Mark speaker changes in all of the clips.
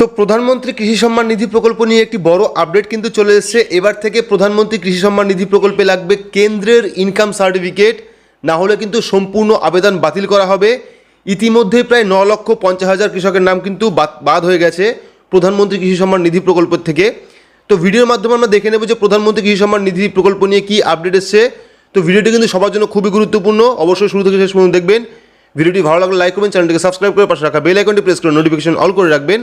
Speaker 1: তো প্রধানমন্ত্রী কৃষি সম্মান নিধি প্রকল্প নিয়ে একটি বড় আপডেট কিন্তু চলে এসেছে। এবার থেকে প্রধানমন্ত্রী কৃষি সম্মান নিধি প্রকল্পে লাগবে কেন্দ্রের ইনকাম সার্টিফিকেট না হলে কিন্তু সম্পূর্ণ আবেদন বাতিল করা হবে। ইতিমধ্যেই প্রায় ন লক্ষ পঞ্চাশ হাজার কৃষকের নাম কিন্তু বাদ হয়ে গেছে প্রধানমন্ত্রী কৃষি সম্মান নিধি প্রকল্প থেকে। তো ভিডিওর মাধ্যমে আমরা দেখে নেব যে প্রধানমন্ত্রী কৃষি সম্মান নিধি প্রকল্প নিয়ে কি আপডেট এসছে। তো ভিডিওটি কিন্তু সবার জন্য খুবই গুরুত্বপূর্ণ। অবশ্যই শুরু থেকে শেষ পর্যন্ত দেখবেন। ভিডিওটি ভালো লাগলে লাইক করবেন, চ্যানেলটিকে সাবস্ক্রাইব করে পাশে রাখা বেল আইকনটি প্রেস করে নোটিফিকেশন অল করে রাখবেন।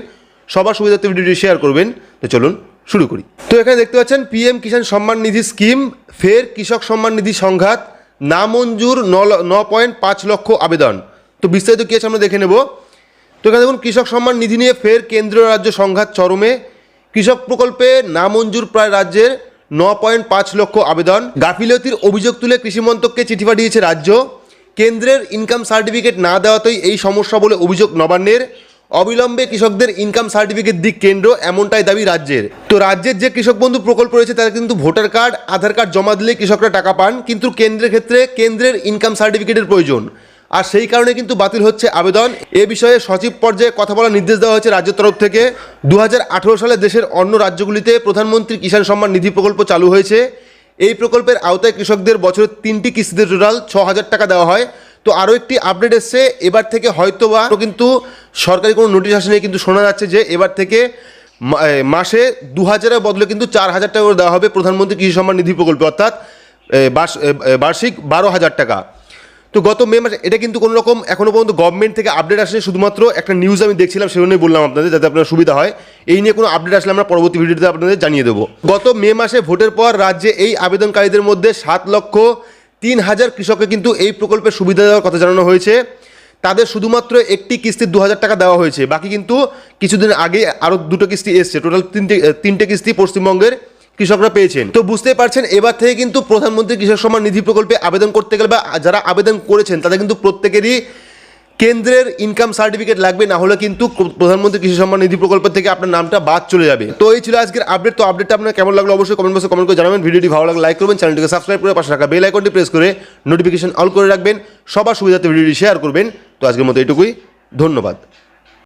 Speaker 1: সবার সুবিধার্থে ভিডিওটি শেয়ার করবেন। তো চলুন শুরু করি। তো এখানে দেখতে পাচ্ছেন পিএম কিষাণ সম্মান নিধি স্কিম ফের কৃষক সম্মান নিধি সংঘাত, নামঞ্জুর ন পয়েন্ট পাঁচ লক্ষ আবেদন। তো বিস্তারিত কী আছে আমরা দেখে নেব। তো এখানে দেখুন, কৃষক সম্মান নিধি নিয়ে ফের কেন্দ্রীয় রাজ্য সংঘাত চরমে। কৃষক প্রকল্পে নামঞ্জুর প্রায় রাজ্যের ন পয়েন্ট পাঁচ লক্ষ আবেদন। গাফিলতির অভিযোগ তুলে কৃষি মন্ত্রককে চিঠি পাঠিয়েছে রাজ্য। কেন্দ্রের ইনকাম সার্টিফিকেট না দেওয়াতেই এই সমস্যা বলে অভিযোগ নবান্নের। অবিলম্বে কৃষকদের ইনকাম সার্টিফিকেট দিক কেন্দ্র এমনটাই দাবি রাজ্যের। তো রাজ্যের যে কৃষক বন্ধু প্রকল্প রয়েছে তারা কিন্তু ভোটার কার্ড, আধার কার্ড জমা দিলে কৃষকরা টাকা পান, কিন্তু কেন্দ্রের ক্ষেত্রে কেন্দ্রের ইনকাম সার্টিফিকেটের প্রয়োজন। আর সেই কারণে কিন্তু বাতিল হচ্ছে আবেদন। এ বিষয়ে সচিব পর্যায়ে কথা বলার নির্দেশ দেওয়া হয়েছে রাজ্যের তরফ থেকে। দু হাজার আঠারো সালে দেশের অন্য রাজ্যগুলিতে প্রধানমন্ত্রী কিষাণ সম্মান নিধি প্রকল্প চালু হয়েছে। এই প্রকল্পের আওতায় কৃষকদের বছরে তিনটি কিস্তিতে টোটাল ছ হাজার টাকা দেওয়া হয়। তো আরও একটি আপডেট এসছে, এবার থেকে হয়তো হয়তোবা কিন্তু সরকারি কোনো নোটিশ আসেনি, কিন্তু শোনা যাচ্ছে যে এবার থেকে মাসে দু হাজারের বদলে কিন্তু চার হাজার টাকা করে দেওয়া হবে প্রধানমন্ত্রী কৃষি সম্মান নিধি প্রকল্পে, অর্থাৎ বার্ষিক বারো হাজার টাকা। তো গত মে মাসে এটা কিন্তু কোনো রকম এখনও পর্যন্ত গভর্নমেন্ট থেকে আপডেট আসেনি, শুধুমাত্র একটা নিউজ আমি দেখছিলাম, সেজন্যই বললাম আপনাদের, যাতে আপনার সুবিধা হয়। এই নিয়ে কোনো আপডেট আসলে আমরা পরবর্তী ভিডিওতে আপনাদের জানিয়ে দেবো। গত মে মাসে ভোটের পর রাজ্যে এই আবেদনকারীদের মধ্যে সাত লক্ষ তিন হাজার কৃষককে কিন্তু এই প্রকল্পের সুবিধা দেওয়ার কথা জানানো হয়েছে। তাদের শুধুমাত্র একটি কিস্তি দু হাজার টাকা দেওয়া হয়েছে। বাকি কিন্তু কিছুদিন আগে আরও দুটো কিস্তি এসছে। টোটাল তিনটে তিনটে কিস্তি পশ্চিমবঙ্গের কৃষকরা পেয়েছেন। তো বুঝতে পারছেন, এবার থেকে কিন্তু প্রধানমন্ত্রী কৃষক সম্মান নিধি প্রকল্পে আবেদন করতে গেলে বা যারা আবেদন করেছেন, তাদের কিন্তু প্রত্যেকেরই কেন্দ্রের ইনকাম সার্টিফিকেট লাগবে, না হলে কিন্তু প্রধানমন্ত্রী কৃষি সম্মান নিধি প্রকল্প থেকে আপনার নামটা বাদ চলে যাবে। তো এই ছিল আজকের আপডেট তো আপডেটটা আপনার কেমন লাগল অবশ্যই কমেন্ট বক্সে কমেন্ট করে জানাবেন। ভিডিওটি ভালো লাগলে লাইক করবেন চ্যানেলটিকে সাবস্ক্রাইব করে পাশে রাখা বেল আইকনটি প্রেস করে নোটিফিকেশন অল করে রাখবেন। সবার সুবিধাতে ভিডিওটি শেয়ার করবেন। তো আজকের মতো এটুকুই, ধন্যবাদ।